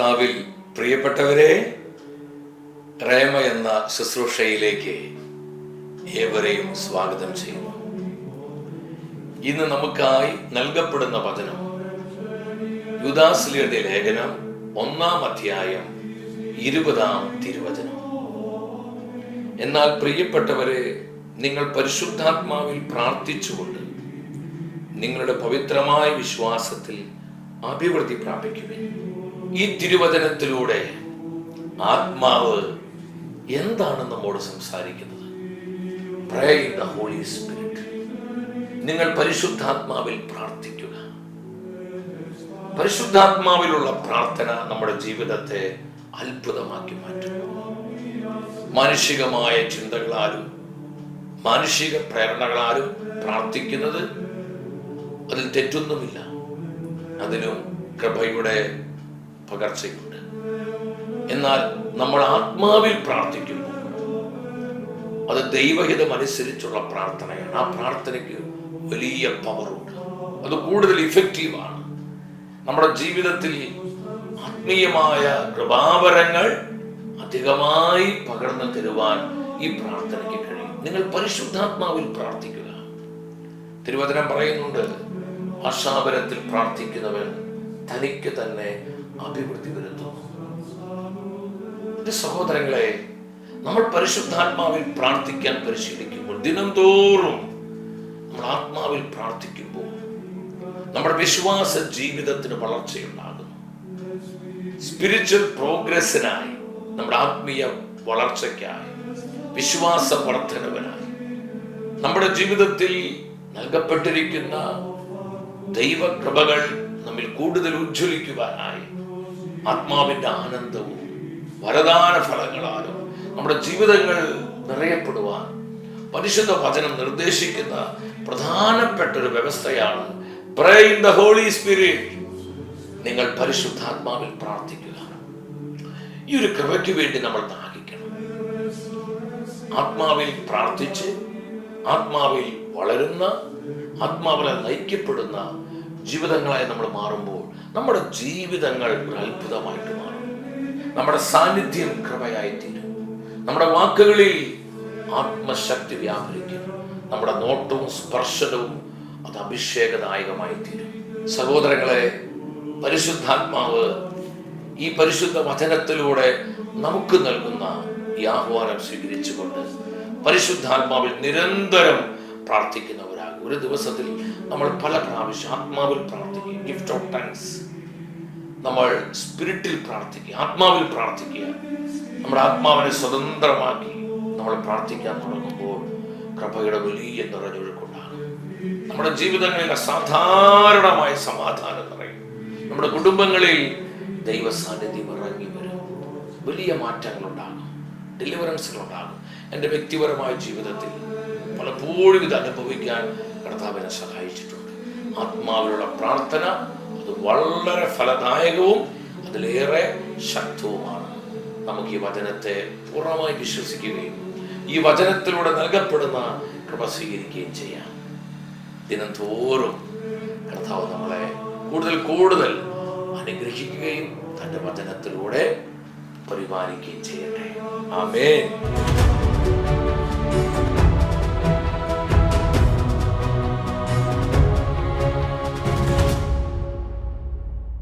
കർത്താവിൽ പ്രിയപ്പെട്ടവരെ റേമ എന്ന ശുശ്രൂഷയിലേക്ക് ഏവരെയും സ്വാഗതം ചെയ്യുന്നു. ഇന്ന് നമുക്കായി നൽകപ്പെടുന്ന വചനം യുദാസ്ലിയുടെ ലേഖനം ഒന്നാം അധ്യായം ഇരുപതാം തിരുവചനം. എന്നാൽ പ്രിയപ്പെട്ടവരെ നിങ്ങൾ പരിശുദ്ധാത്മാവിൽ പ്രാർത്ഥിച്ചുകൊണ്ട് നിങ്ങളുടെ പവിത്രമായ വിശ്വാസത്തിൽ അഭിവൃദ്ധി പ്രാപിക്കുവിൻ. ഈ തിരുവചനത്തിലൂടെ ആത്മാവ് എന്താണ് നമ്മോട് സംസാരിക്കുന്നത്? Holy Spirit. നിങ്ങൾ പരിശുദ്ധാത്മാവിൽ പ്രാർത്ഥിക്കുക. പരിശുദ്ധാത്മാവിലുള്ള പ്രാർത്ഥന നമ്മുടെ ജീവിതത്തെ അത്ഭുതമാക്കി മാറ്റും. മാനുഷികമായ ചിന്തകളാലും മാനുഷിക പ്രേരണകളാലും പ്രാർത്ഥിക്കുന്നത് അതിൽ തെറ്റൊന്നുമില്ല. അതിനും കൃപയുടെ പകർച്ചയുണ്ട്. എന്നാൽ നമ്മൾ ആത്മാവിൽ പ്രാർത്ഥിക്കുമ്പോൾ അത് ദൈവഹിതം അനുസരിച്ചുള്ള പ്രാർത്ഥനയാണ്. ആ പ്രാർത്ഥനയ്ക്ക് വലിയ പവറുണ്ട് അത് കൂടുതൽ ഇഫക്റ്റീവാണ് നമ്മുടെ ജീവിതത്തിൽ ആത്മീയമായ കൃപാവരങ്ങൾ അധികമായി പകർന്നു തരുവാൻ ഈ പ്രാർത്ഥനയ്ക്ക് കഴിയും. നിങ്ങൾ പരിശുദ്ധാത്മാവിൽ പ്രാർത്ഥിക്കുക. തിരുവചനം പറയുന്നുണ്ട് ആശാപരത്തിൽ പ്രാർത്ഥിക്കുന്നവൻ തനിക്ക് തന്നെ അഭിവൃദ്ധി വരുന്നു സഹോദരങ്ങളെ നമ്മൾ പരിശുദ്ധാത്മാവിൽ പ്രാർത്ഥിക്കാൻ പരിശീലിക്കുമ്പോൾ ദിനംതോറും നമ്മൾ ആത്മാവിൽ പ്രാർത്ഥിക്കുമ്പോൾ നമ്മുടെ വിശ്വാസ ജീവിതത്തിന് വളർച്ചയുണ്ടാകുന്നു. സ്പിരിച്വൽ പ്രോഗ്രസിനായി നമ്മുടെ ആത്മീയ വളർച്ചയ്ക്കായി വിശ്വാസ വർധനവിനായി നമ്മുടെ ജീവിതത്തിൽ നൽകപ്പെട്ടിരിക്കുന്ന ദൈവകൃപകൾ നമ്മിൽ കൂടുതൽ ഉജ്ജ്വലിക്കുവാനായി ആത്മാവിന്റെ ആനന്ദവും വരദാന ഫലങ്ങളാലും നമ്മുടെ ജീവിതങ്ങൾ നിറയപ്പെടുവാൻ പരിശുദ്ധ വചനം നിർദ്ദേശിക്കുന്ന പ്രധാനപ്പെട്ട ഒരു വ്യവസ്ഥയാണ് pray in the Holy Spirit നിങ്ങൾ പരിശുദ്ധാത്മാവിൽ പ്രാർത്ഥിക്കുക. ഈ ഒരു കൃപയ്ക്ക് വേണ്ടി നമ്മൾ ദാഹിക്കണം. ആത്മാവിൽ പ്രാർത്ഥിച്ച് ആത്മാവിൽ വളരുന്ന ആത്മാവിനെ നയിക്കപ്പെടുന്ന ജീവിതങ്ങളായി നമ്മൾ മാറുമ്പോൾ നമ്മുടെ ജീവിതങ്ങൾ ഒരു അത്ഭുതമായിട്ട് മാറും. നമ്മുടെ സാന്നിധ്യം കൃപയായി തീരും. നമ്മുടെ വാക്കുകളിൽ ആത്മശക്തി വ്യാപരിക്കും. നമ്മുടെ നോട്ടവും സ്പർശനവും അത് അഭിഷേകദായകമായി തീരും. സഹോദരങ്ങളെ പരിശുദ്ധാത്മാവ് ഈ പരിശുദ്ധ വചനത്തിലൂടെ നമുക്ക് നൽകുന്ന ഈ ആഹ്വാനം സ്വീകരിച്ചുകൊണ്ട് പരിശുദ്ധാത്മാവിൽ നിരന്തരം പ്രാർത്ഥിക്കുന്നവരാകും ഒരു ദിവസത്തിൽ നമ്മൾ പല പ്രാവശ്യം ആത്മാവിൽ പ്രാർത്ഥിക്കുക ഗിഫ്റ്റ് ഓഫ് ടൈംസ് നമ്മൾ സ്പിരിറ്റിൽ പ്രാർത്ഥിക്കുക ആത്മാവിൽ പ്രാർത്ഥിക്കുക. നമ്മുടെ ആത്മാവിനെ സ്വതന്ത്രമാക്കി നമ്മൾ പ്രാർത്ഥിക്കാൻ തുടങ്ങുമ്പോൾ കൃപയുടെ വലിയ നിറഞ്ഞൊഴുക്കുണ്ടാകും. നമ്മുടെ ജീവിതങ്ങളിൽ അസാധാരണമായ സമാധാനം നിറയും നമ്മുടെ കുടുംബങ്ങളിൽ ദൈവ സാന്നിധ്യം ഇറങ്ങി വരും. വലിയ മാറ്റങ്ങൾ ഉണ്ടാകും ഡെലിവറൻസുകൾ ഉണ്ടാകും എന്റെ വ്യക്തിപരമായ ജീവിതത്തിൽ പലപ്പോഴും ഇത് അനുഭവിക്കാൻ കർത്താവിനെ സഹായിച്ചിട്ടുണ്ട്. ആത്മാവിലുള്ള പ്രാർത്ഥന അത് വളരെ ഫലദായകവും അതിലേറെ ശക്തവുമാണ്. നമുക്ക് ഈ വചനത്തെ പൂർണമായി വിശ്വസിക്കുകയും ഈ വചനത്തിലൂടെ നൽകപ്പെടുന്ന കൃപ സ്വീകരിക്കുകയും ചെയ്യാം. ദിനം തോറും കർത്താവ് നമ്മളെ കൂടുതൽ കൂടുതൽ അനുഗ്രഹിക്കുകയും തന്റെ വചനത്തിലൂടെ പരിപാലിക്കുകയും ചെയ്യട്ടെ. ആമേൻ.